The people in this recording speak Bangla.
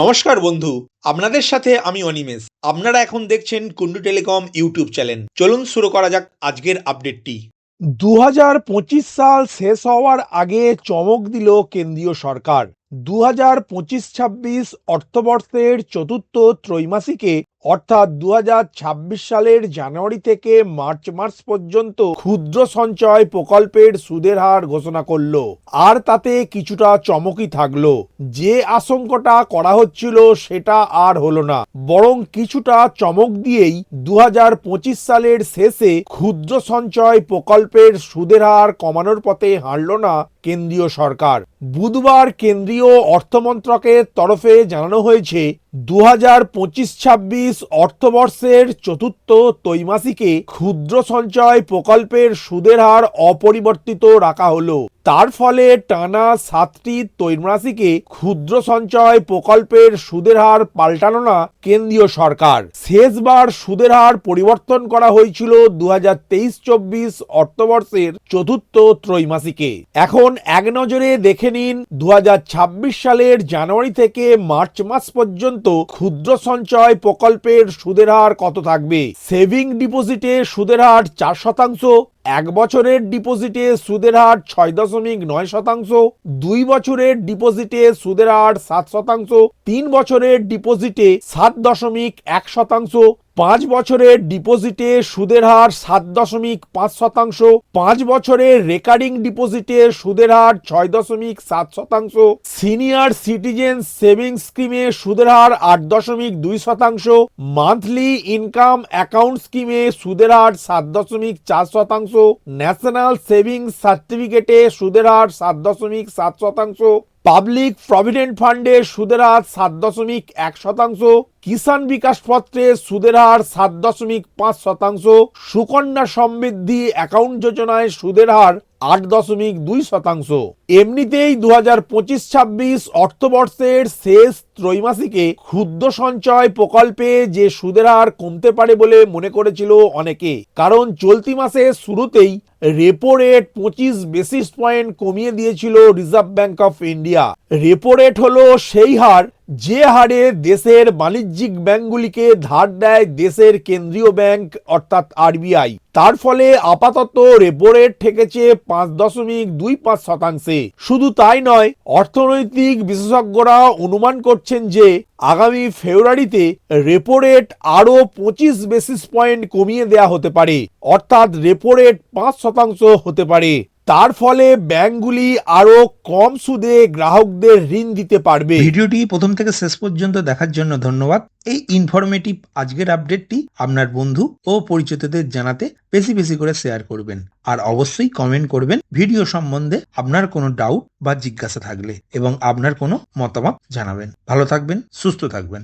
নমস্কার বন্ধু, আপনাদের সাথে আমি অনিমেষ। আপনারা এখন দেখছেন কুন্ডু টেলিকম ইউটিউব চ্যানেল। চলুন শুরু করা যাক আজকের আপডেটটি। দু হাজার পঁচিশ সাল শেষ হওয়ার আগে চমক দিল কেন্দ্রীয় সরকার। দু হাজার পঁচিশ ছাব্বিশ অর্থবর্ষের চতুর্থ ত্রৈমাসিকে অর্থাৎ দু হাজার ছাব্বিশ সালের জানুয়ারি থেকে মার্চ মাস পর্যন্ত ক্ষুদ্র সঞ্চয় প্রকল্পের সুদের হার ঘোষণা করল। আর তাতে কিছুটা চমকই থাকল। যে আশঙ্কাটা করা হচ্ছিল সেটা আর হলো না। বরং কিছুটা চমক দিয়েই দু হাজার পঁচিশ সালের শেষে ক্ষুদ্র সঞ্চয় প্রকল্পের সুদের হার কমানোর পথে হাঁটল না কেন্দ্রীয় সরকার। বুধবার কেন্দ্রীয় অর্থমন্ত্রকের তরফে জানানো হয়েছে দু হাজার পঁচিশ ছাব্বিশ অর্থবর্ষের চতুর্থ ত্রৈমাসিকে ক্ষুদ্র সঞ্চয় প্রকল্পের সুদের হার অপরিবর্তিত রাখা হলো। তার ফলে টানা সাতটি ত্রৈমাসিকে ক্ষুদ্র সঞ্চয় প্রকল্পের সুদের হার পাল্টানো না কেন্দ্রীয় সরকার। শেষবার সুদের হার পরিবর্তন করা হয়েছিল দু হাজার তেইশ চব্বিশ অর্থবর্ষের চতুর্থ ত্রৈমাসিকে। এখন এক নজরে দেখে নিন দু হাজার ছাব্বিশ সালের জানুয়ারি থেকে মার্চ মাস পর্যন্ত ক্ষুদ্র সঞ্চয় প্রকল্পের সুদের হার কত থাকবে? সেভিং ডিপোজিটে সুদের হার চার শতাংশ, এক বছরের ডিপোজিটে সুদের হার ছয় দশমিক নয় শতাংশ, দুই বছরের ডিপোজিটে সুদের হার সাত শতাংশ, তিন বছরের ডিপোজিটে সাত দশমিক এক শতাংশ পাঁচ বছরের ডিপোজিটে সুদের হার সাত দশমিক পাঁচ শতাংশ, পাঁচ বছরের রেকারিং ডিপোজিটে সুদের হার ছয় দশমিক সাত শতাংশ, সিনিয়র সিটিজেন সেভিংস স্কিমে সুদের হার আট দশমিক দুই শতাংশ, মান্থলি ইনকাম অ্যাকাউন্ট স্কিমে সুদের হার সাত দশমিক চার শতাংশ, ন্যাশনাল সেভিংস সার্টিফিকেটে সুদের হার সাত দশমিক সাত শতাংশ পাবলিক প্রভিডেন্ট ফান্ডে সুদের হার সাত দশমিক এক শতাংশ, কিষাণ বিকাশ পত্রে সুদের হার সাত দশমিক পাঁচ শতাংশ, সুকন্যা সমৃদ্ধি অ্যাকাউন্ট যোজনায় সুদের হার আট দশমিক দুই শতাংশ। এমনিতেই দু হাজার পঁচিশ ছাব্বিশ অর্থবর্ষের শেষ ত্রৈমাসিকে ক্ষুদ্র সঞ্চয় প্রকল্পে যে সুদের হার কমতে পারে বলে মনে করেছিল অনেকে। কারণ চলতি মাসের শুরুতেই রেপো রেট পঁচিশ বেসিস পয়েন্ট কমিয়ে দিয়েছিল Reserve Bank of India repo rate হলো সেই হার যে হারে দেশের বাণিজ্যিক ব্যাংকগুলিকে ধার দেয় দেশের কেন্দ্রীয় ব্যাংক, অর্থাৎ আরবিআই। তার ফলে আপাতত রেপো রেট ঠেকেছে পাঁচ দশমিক দুই পাঁচ শতাংশে। শুধু তাই নয়, অর্থনৈতিক বিশেষজ্ঞরা অনুমান করছেন যে, আগামী ফেব্রুয়ারিতে রেপো রেট আরও পঁচিশ বেসিস পয়েন্ট কমিয়ে দেয়া হতে পারে। অর্থাৎ রেপো রেট পাঁচ শতাংশ হতে পারে। তার ফলে ব্যাংকগুলি আরও কম সুদে গ্রাহকদের ঋণ দিতে পারবে। ভিডিওটি প্রথম থেকে শেষ পর্যন্ত দেখার জন্য ধন্যবাদ। এই ইনফরমেটিভ আজকের আপডেটটি আপনার বন্ধু ও পরিচিতদের জানাতে বেশি বেশি করে শেয়ার করবেন। আর অবশ্যই কমেন্ট করবেন ভিডিও সম্বন্ধে আপনার কোনো ডাউট বা জিজ্ঞাসা থাকলে এবং আপনার কোনো মতামত জানাবেন। ভালো থাকবেন, সুস্থ থাকবেন।